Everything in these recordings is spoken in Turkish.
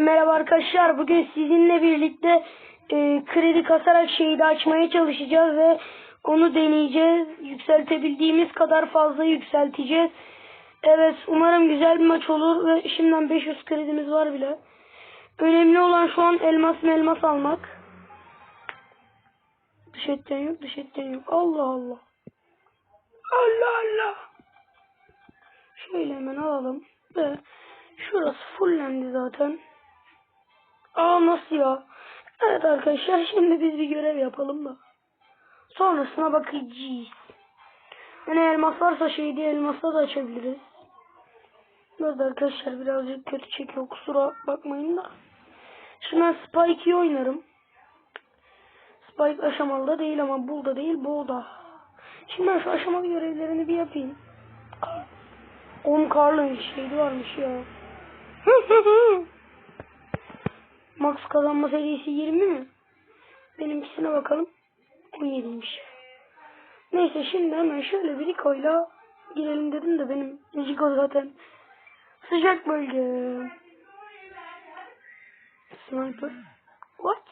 Merhaba arkadaşlar. Bugün sizinle birlikte e, kredi kasarak şeyi açmaya çalışacağız ve onu deneyeceğiz. Yükseltebildiğimiz kadar fazla yükselteceğiz. Evet umarım güzel bir maç olur ve şimdiden 500 kredimiz var bile. Önemli olan şu an elmas elmas almak. Dış etken yok dış etken yok. Allah Allah. Allah Allah. Şöyle hemen alalım. Ve şurası fullendi zaten. Aa nasıl ya? Evet arkadaşlar şimdi biz bir görev yapalım da. Sonrasına bakacağız. Hani elmas varsa şey diye elmasla da açabiliriz. Biraz arkadaşlar birazcık kötü çekiyor kusura bakmayın da. Şimdi ben Spike'yi oynarım. Spike aşamalı da değil ama bul da değil bol da. Şimdi ben şu aşamalı görevlerini bir yapayım. On Carl'ın şeydi varmış ya. Max kazanma serisi 20 mi? Benimkisine bakalım. 17'ymiş. Neyse şimdi hemen şöyle bir Rico'yla girelim dedim de benim Rico zaten sıcak bölge. Sniper. What?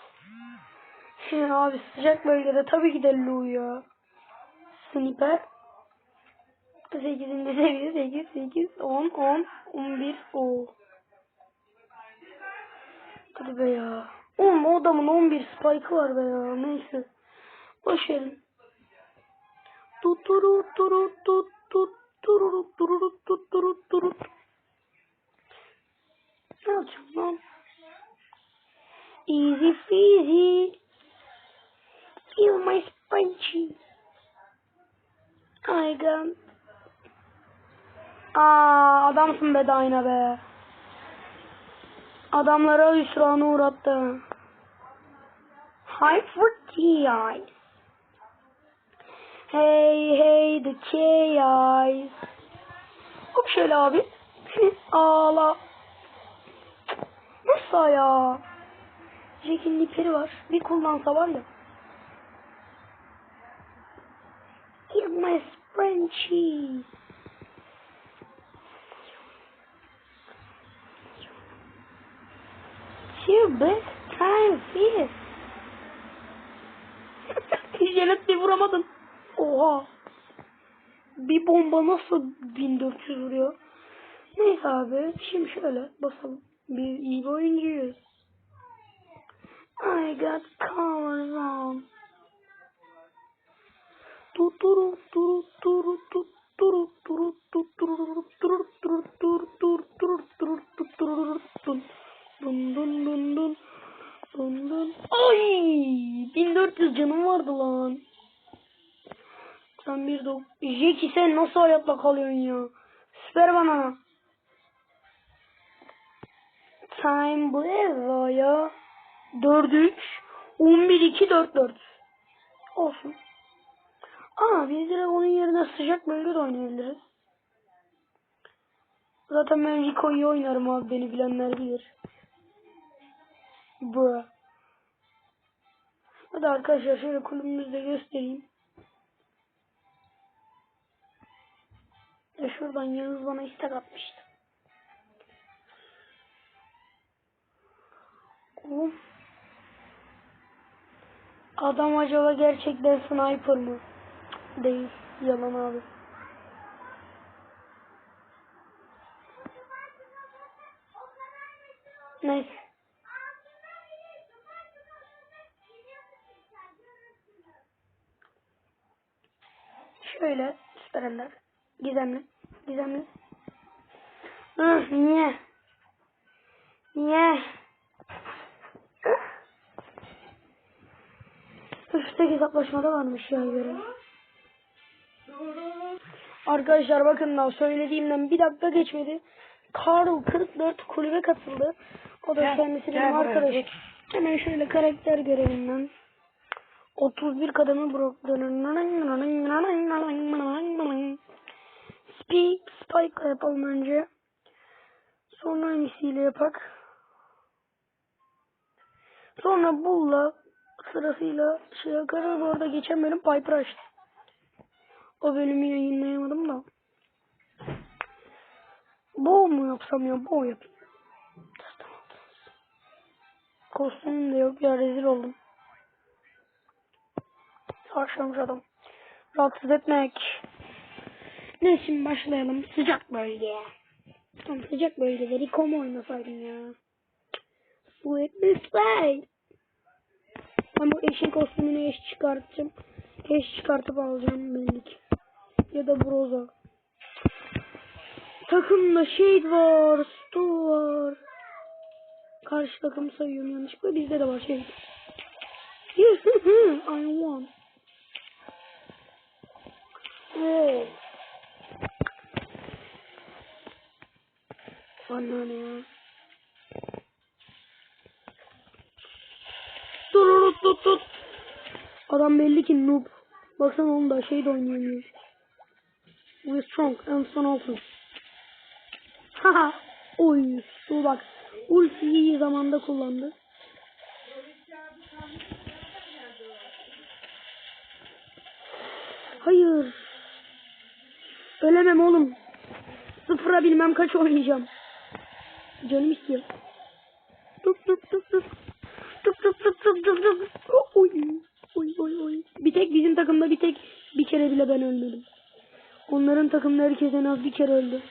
Şimdi abi sıcak bölgede tabii ki de Lu ya. Sniper. 8'in de seviye 8, 8, 10, 10, 11, o. Hadi be ya. Oğlum o adamın 11 spike'ı var be ya. Neyse. Boş verin. Tuturu turu tut tut tururu tururu tut turu turu. Ne yapacağım lan? Easy peasy. Feel my spongy. I Aa adamsın be Dayna be. Adamlara hüsrana uğrattı. Hype for TI. Hey hey the KI's. Hop şöyle abi. Ağla. Nasıl ya? Jack'in liperi var. Bir kullansa var ya. Here's my Frenchie. Your best time. Jenet bir vuramadın. Oha. Bir bomba nasıl 1400 vuruyor? Neyse abi. Şimdi şöyle basalım. Bir iyi bir oyuncuyuz. I got colors on. Tuturu turu turu tuturu turu tuturu turu Dun dun dun dun. Dun dun. Ay! 1400 canım vardı lan. Sen bir dok... Jeki sen nasıl hayatta kalıyorsun ya? Süper bana. Time Blazer ya. 4-3. 11-2-4-4. Olsun. Aa biz direkt onun yerine sıcak bölgede oynayabiliriz. Zaten ben Rico'yu oynarım abi beni bilenler bilir. Bro. Hadi arkadaşlar şöyle kulübümüzde göstereyim. E şuradan Yağız bana istek atmıştı. Oğlum. Adam acaba gerçekten sniper mı? Değil. Yalan abi. Neyse. Süperenler. Gizemli. Gizemli. Hı, niye? Niye? Üstte hesaplaşmada varmış ya göre. Arkadaşlar bakın daha söylediğimden bir dakika geçmedi. Carl 44 kulübe katıldı. O da kendisi benim arkadaşım. Hemen şöyle karakter görevinden. 31 kadını Brock. Speak, Spike yapalım önce. Sonra hangisiyle yapak? Sonra Bull'la sırasıyla şey yakarız. Bu arada geçen bölüm Piper açtı. O bölümü yayınlayamadım da. Bow mu yapsam ya? Bow yapayım. kostümüm de yok ya rezil oldum. Sarşlamış adam. Rahatsız etmek. Ne şimdi başlayalım. Sıcak bölge. Tam sıcak bölgeleri kom oynasaydım ya. Sweet Miss Bay. Ben bu eşin kostümünü eş çıkartacağım. Eş çıkartıp alacağım belli ki. Ya da Broza. Takımda Shade var. Stu var. Karşı takım sayıyorum yanlışlıkla. Bizde de var Shade. I won. Bana ne ya? Dur tut tut. Adam belli ki noob. Baksana onu da şey de oynayamıyor. We strong and son olsun. Haha. Oy. Dur bak. Ultiyi iyi zamanda kullandı. Hayır. Ölemem oğlum. Sıfıra bilmem kaç oynayacağım. Canım istiyor. Tık tık tık tık. Tık tık tık tık tık tık. Oy. Oy oy oy. Bir tek bizim takımda bir tek bir kere bile ben ölmedim. Onların takımda herkes en az bir kere öldü.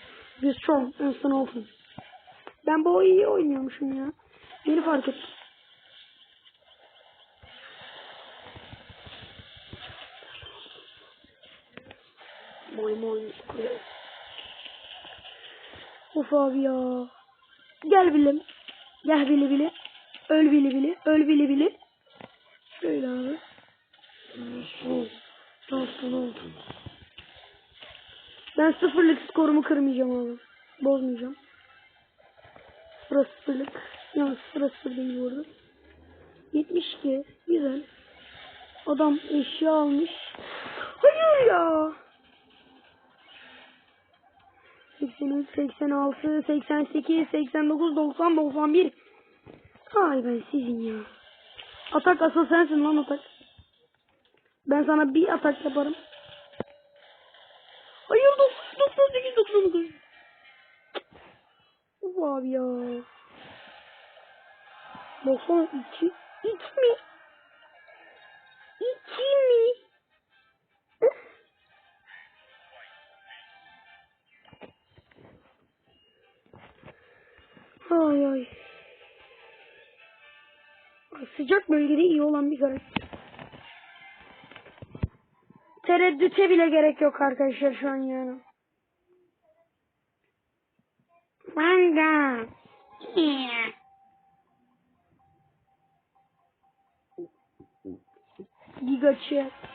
We strong son olsun. Ben bu iyi oynuyormuşum ya. Yeni fark ettim. Moy moy. Of abi ya. Gel bilim. Gel bili bili. Öl bili bili. Öl bili bili. Şöyle abi. Nasıl? Nasıl oldu? Ben sıfırlık skorumu kırmayacağım abi. Bozmayacağım. Sıfıra sıfırlık. Yani sıfıra sıfır değil bu arada. 72. Güzel. Adam eşya almış. Hayır ya. 83, 86, 88, 89, 90, 91. Ay ben sizin ya. Atak asıl sensin lan atak. Ben sana bir atak yaparım. Hayır 98, 99. Uf abi ya. 92. 2 mi? 2 mi? Ay ay. Sıcak bölgede iyi olan bir karakter. Tereddüte bile gerek yok arkadaşlar şu an yani. Manga. Giga chat.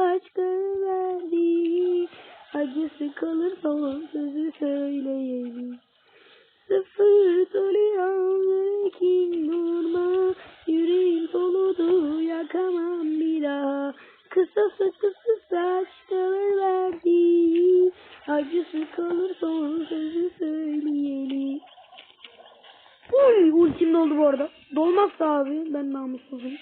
Kısa saç verdi Acısı kalır son sözü söyleyeyim Sıfır doluyor yüreğim durma Yüreğim doludur yakamam bir daha Kısası kısa saç verdi Acısı kalır son sözü söyleyelim. Uy ultim doldu bu arada. Dolmazsa abi ben namussuzum.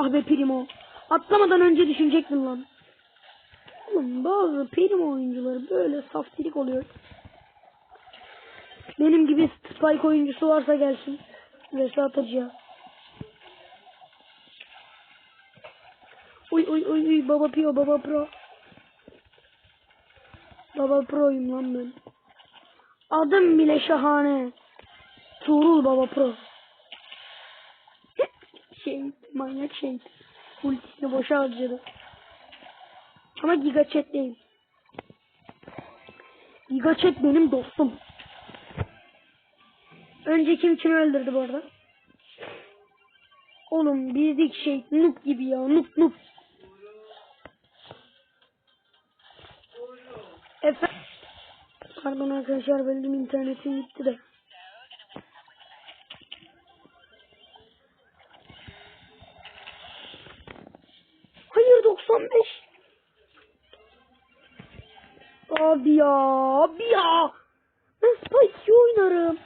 Ah be Primo. Atlamadan önce düşünecektin lan. Oğlum bazı Primo oyuncuları böyle saftirik oluyor. Benim gibi Spike oyuncusu varsa gelsin. Ve atıcıya. Uy uy uy uy baba pio baba pro. Baba proyum lan ben. Adım bile şahane. Tuğrul baba pro. Manyak şey. Ultisini boşa harcadı. Ama Giga Chat değil. Giga Chat benim dostum. Önce kim kimi öldürdü bu arada? Oğlum bizdik şey noob gibi ya noob noob. Efendim. Pardon arkadaşlar benim internetim gitti de. Hayır 95. Abi ya, abi ya. Ben Spike oynarım.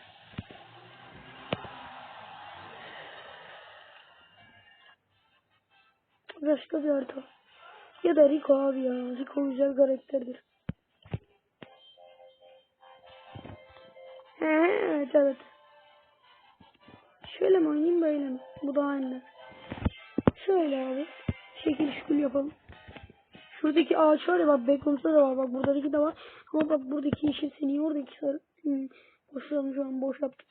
Başka bir harita. Ya da Rico abi ya. Rico güzel karakterdir. He, evet evet. Şöyle mi oynayayım böyle mi? Bu da aynı. Şöyle abi. Şekil şükül yapalım. Şuradaki ağaç var ya bak Beckham'da da var. Bak buradaki de var. Ama bak buradaki yeşil seni oradaki sarı. Hmm. Boş yaptım şu an boş yaptım.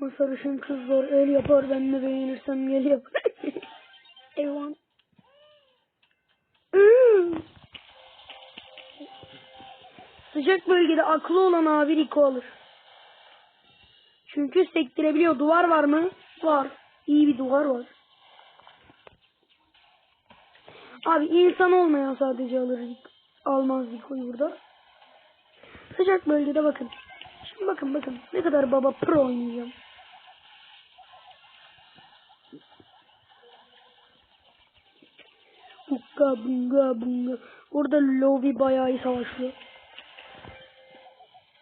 Ama sarışın kız zor. El yapar ben de beğenirsem gel yapar. Hmm. Sıcak bölgede aklı olan abi Rico alır. Çünkü sektirebiliyor. Duvar var mı? Var. İyi bir duvar var. Abi insan olmayan sadece alır. Almaz Rico'yu burada. Sıcak bölgede bakın. Şimdi bakın bakın. Ne kadar baba pro oynayacağım. Bukka bunga bunga. Orada Lovi bayağı iyi savaşıyor.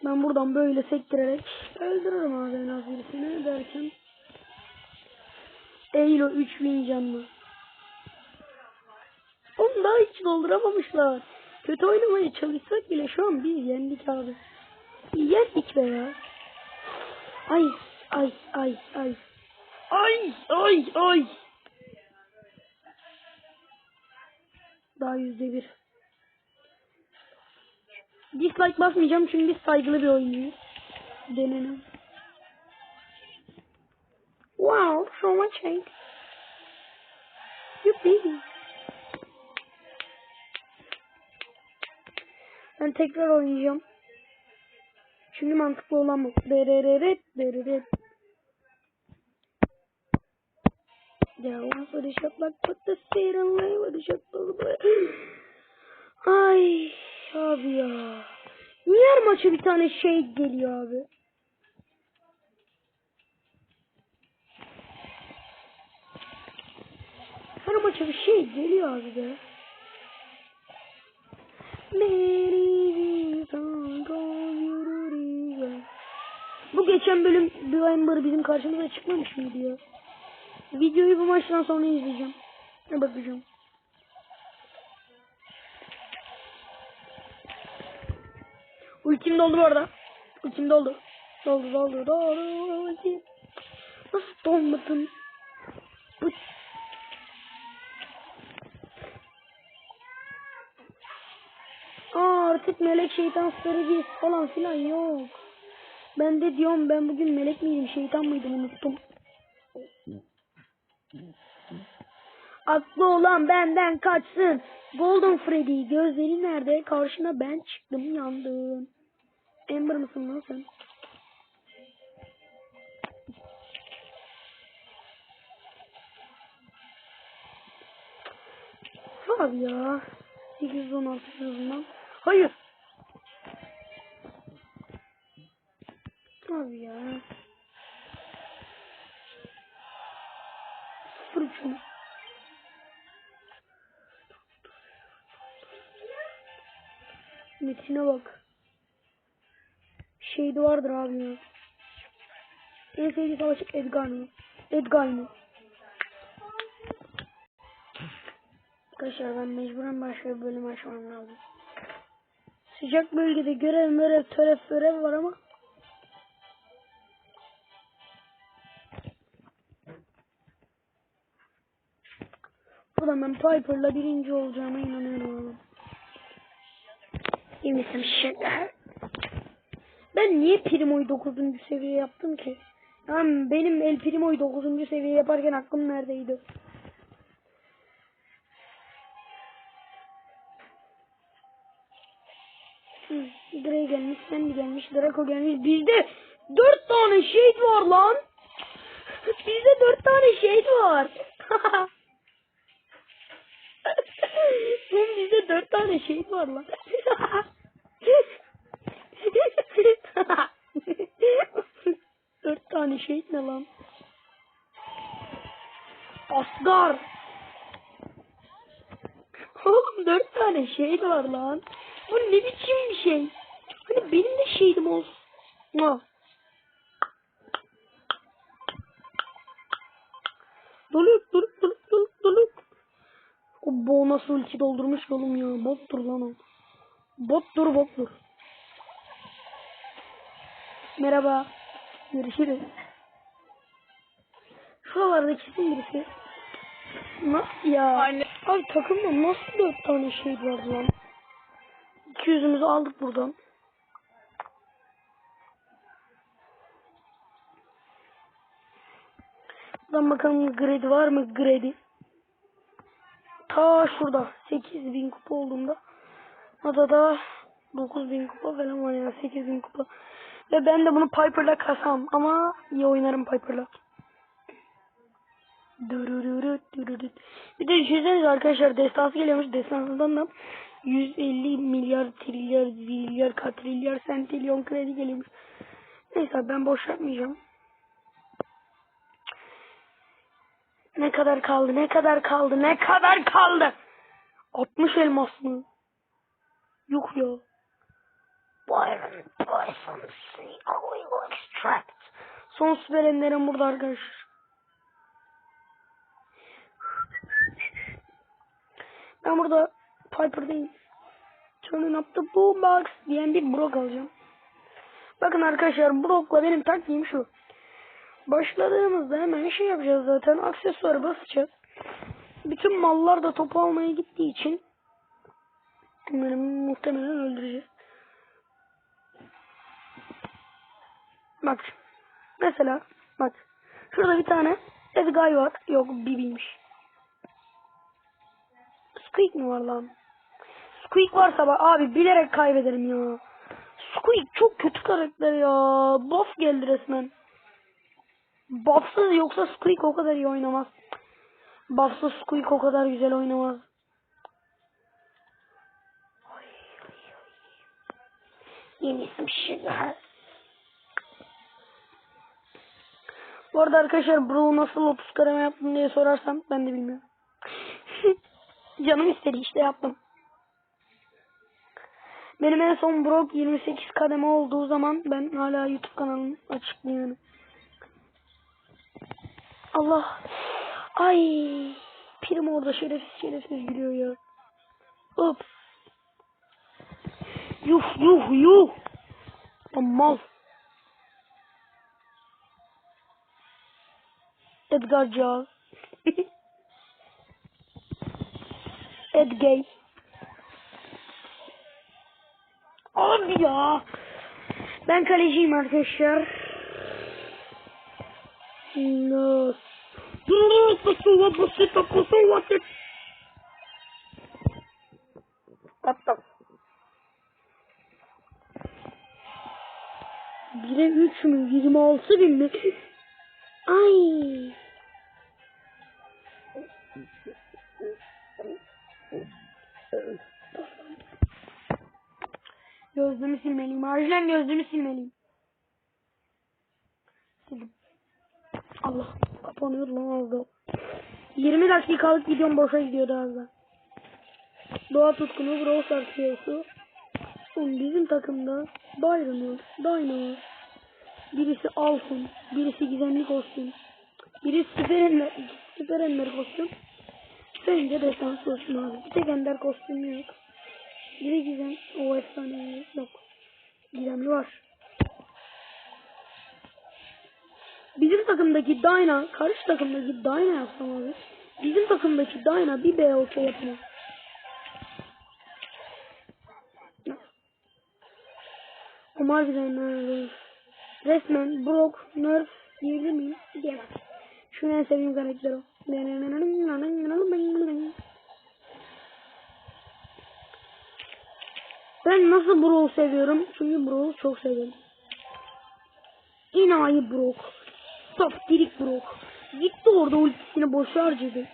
Ben buradan böyle sektirerek öldürürüm abi en az birisini derken. Eilo 3000 canlı. Onu daha hiç dolduramamışlar. Kötü oynamaya çalışsak bile şu an biz yendik abi. Yendik be ya. Ay ay ay ay. Ay ay ay. Daha yüzde bir. Dislike basmayacağım çünkü biz saygılı bir oyuncuyuz. Denelim. Wow, so much hate. Yuppie. Ben tekrar oynayacağım. Çünkü mantıklı olan bu. Derereret, dereret. Yeah, once with the shot like put the and lay with the shot Ay abi ya. Niye her maça bir tane şey geliyor abi? Maça bir şey geliyor abi be. Bu geçen bölüm Blinder bizim karşımıza çıkmamış mıydı ya? Videoyu bu maçtan sonra izleyeceğim. Ne bakacağım. Ultim doldu bu arada. Ultim doldu. Doldu doldu doldu. Ultim. Nasıl dolmadın? Bu... Aa artık melek şeytan strategisi falan filan yok. Ben de diyorum ben bugün melek miydim şeytan mıydım unuttum. Aklı olan benden kaçsın. Golden Freddy gözleri nerede? Karşına ben çıktım yandım. Ember mısın lan sen? Abi ya. 816 yüzünden. Hayır. Abi ya. Sıfır üçüm. Metine bak. Şeyde vardır abi ya. En sevdiği savaşçı Edgar mı? Edgar mı? Arkadaşlar ben mecburen başka bir bölüm açmam lazım. Sıcak bölgede görev mörev törev förev var ama Buradan ben Piper'la birinci olacağıma inanıyorum some sugar. Ben niye Primo'yu 9. seviye yaptım ki? Yani benim El Primo'yu 9. seviye yaparken aklım neredeydi? Hı, Gray gelmiş, Sandy gelmiş, Draco gelmiş. Bizde 4 tane şehit var lan. Bizde 4 tane şehit var. Oğlum bizde 4 tane şehit var lan. Dört tane şehit ne lan? Asgar. Oğlum dört tane şey var lan. Bu ne biçim bir şey? Hani benim de şeydim olsun. Mua. Doluk doluk doluk doluk doluk. O bo nasıl ulti doldurmuş oğlum ya. Bottur lan o. Bottur bottur. Merhaba. Görüşürüz. Şuralarda kesin birisi. Nasıl ya? Anne. Abi takımda nasıl dört tane şey var lan? 200'ümüzü aldık buradan. Buradan bakalım grade var mı grade? Ta şurada 8000 kupa olduğunda adada 9000 kupa falan var ya 8000 kupa. Ve ben de bunu Piper'la kasam ama iyi oynarım Piper'la. Bir de düşünsenize arkadaşlar destansı geliyormuş. Destansından da 150 milyar trilyar milyar katrilyar sentilyon kredi geliyormuş. Neyse ben boş yapmayacağım. Ne kadar kaldı? Ne kadar kaldı? Ne kadar kaldı? 60 elmas mı? Yok ya. Byron Poison Snake Oil Extract. Son süper enlerim burada arkadaşlar. Ben burada Piper değil. Turning up the boombox diyen bir Brock alacağım. Bakın arkadaşlar Brock'la benim taktiğim şu. Başladığımızda hemen şey yapacağız zaten. Aksesuarı basacağız. Bütün mallar da topu almaya gittiği için bunları muhtemelen öldüreceğiz. Bak. Mesela bak. Şurada bir tane Edguy var. Yok Bibi'ymiş. Squeak mi var lan? Squeak varsa bak abi bilerek kaybederim ya. Squeak çok kötü karakter ya. Buff geldi resmen. Buffsız yoksa Squeak o kadar iyi oynamaz. Buffsız Squeak o kadar güzel oynamaz. Yeni bir şeyler. Bu arada arkadaşlar Bro nasıl 30 karama yaptım diye sorarsam ben de bilmiyorum. Canım istedi işte yaptım. Benim en son Brock 28 kademe olduğu zaman ben hala YouTube kanalım açık yani. Allah. Ay. Prim orada şerefsiz şerefsiz gülüyor ya. Hop. Yuh yuh yuh. Lan mal. Edgar Jaw. Abi ya. Ben kaleciyim arkadaşlar. No. Kaptan. Bire 3 mü? 26 bin mi? Ay. Gözlüğümü silmeliyim. Acilen gözlüğümü silmeliyim. Sildim. Allah. Kapanıyor lan az daha. 20 dakikalık videom boşa gidiyordu az daha. Doğa tutkunu Brawl Stars CEO'su. Bizim takımda Byron var, var. Birisi Alfon, birisi gizemli kostüm. Biri süper ender, süper ender kostüm. Bence defans kostüm abi. Bir tek ender kostüm yok. Biri gizem, o efsane yok. Gizemli var. Bizim takımdaki Dyna, karşı takımdaki Dyna yapsam abi. Bizim takımdaki Dyna bir BOK yapmaz. Omar bize Resmen Brock, Nerf diyebilir miyim? Diyemem. Şu en sevdiğim karakter o. Ben nasıl Brock'u seviyorum? Çünkü Brock'u çok seviyorum. İnayi Brock. Saftirik Brock. Gitti orada ultisini boşa harcadı.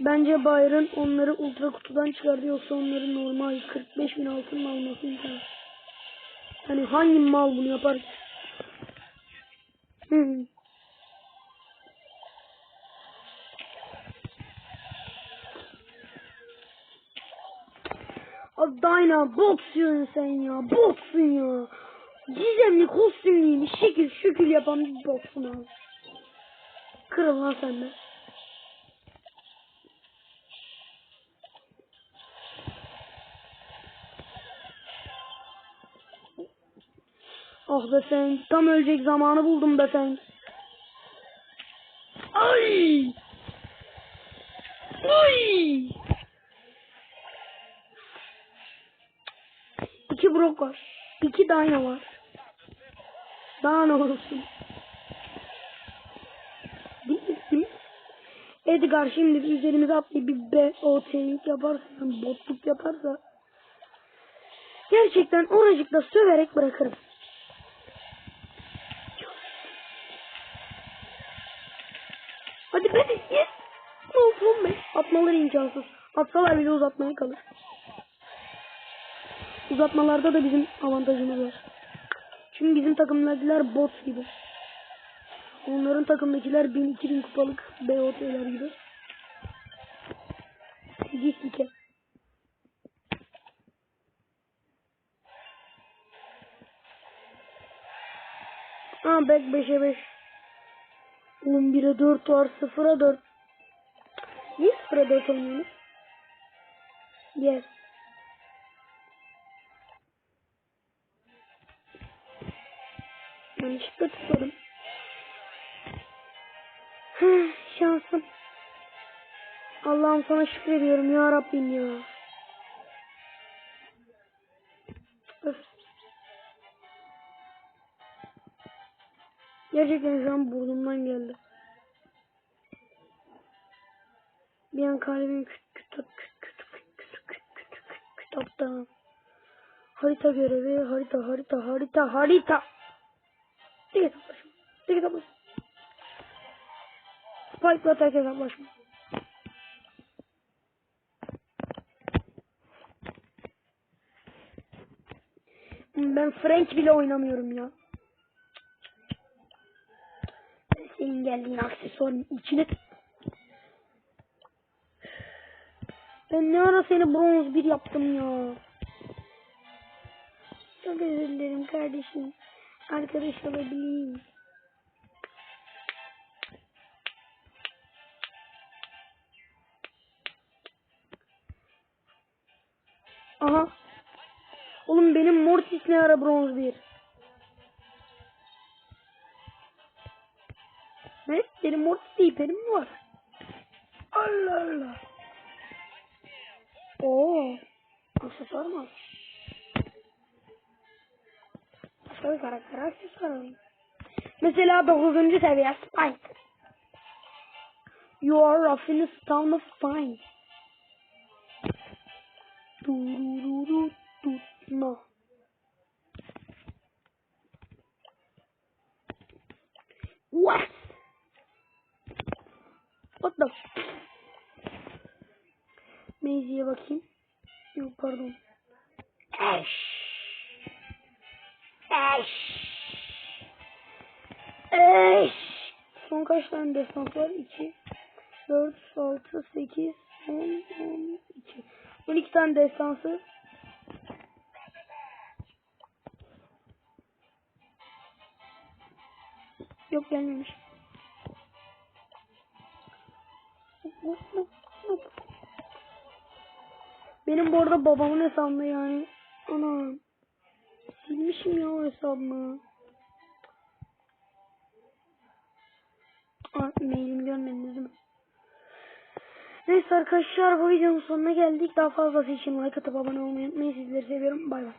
Bence Byron onları ultra kutudan çıkardı yoksa onları normal 45 bin altın alması imkansız. Hani hangi mal bunu yapar? Hı. Aynen botsun sen ya. Botsun ya. Gizemli kostümlüyüm. Şekil şükül yapan bir botsun abi. Kırıl lan sen de. Ah be sen. Tam ölecek zamanı buldum be sen. Ay! Ay! İki brok var. İki dyna var. Daha ne mi? Edgar şimdi bir üzerimize atlayıp bir BOT'lik yaparsa, botluk yaparsa gerçekten oracıkta söverek bırakırım. Hadi be yes. Olsun be. Atmaları imkansız. Atsalar bile uzatmaya kalır. Uzatmalarda da bizim avantajımız var. Çünkü bizim takımdakiler bot gibi. Onların takımdakiler 1000-2000 kupalık BOT'ler gibi. Gislike. Aa back 5'e 5. 11'e 4 var 0'a 4. Niye 0'a 4 oynuyoruz? Yes. Yanlışlıkla. Hıh, Şansım. Allah'ım sana şükrediyorum ya Rabbim ya. Öf. Gerçekten şu an burnumdan geldi. Bir an kalbim küt küt küt küt küt küt küt küt küt küt küt. Harita görevi, harita, harita, harita, harita. Tek hesaplaşma. Tek hesaplaşma. Spike'la tek hesaplaşma. Ben Frank bile oynamıyorum ya. Senin geldiğin aksesuarın içine... Ben ne ara seni bronz bir yaptım ya. Çok özür dilerim kardeşim. Arkadaş olabileyim. Aha. Oğlum benim Mortis ne ara bronz bir? Ne? Benim Mortis değil benim mi var? Allah Allah. Oo. Aksesuar mı? Başka bir karakter aksesuar. Mesela 9. seviye Spike. You are a finest town of. Durururu tutma. What? What the? Maisy'ye bakayım. Yok pardon. Ash. Ash. Son kaç tane destans var? 2, 4, 6, 8, 10, 12. 12 tane destansı. Yok gelmemiş. Benim bu arada babamın hesabında yani. Ana. Silmişim ya o hesabımı. Aa, mailimi görmediniz mi? Neyse arkadaşlar bu videonun sonuna geldik. Daha fazlası için like atıp abone olmayı unutmayın. Sizleri seviyorum. Bay bay.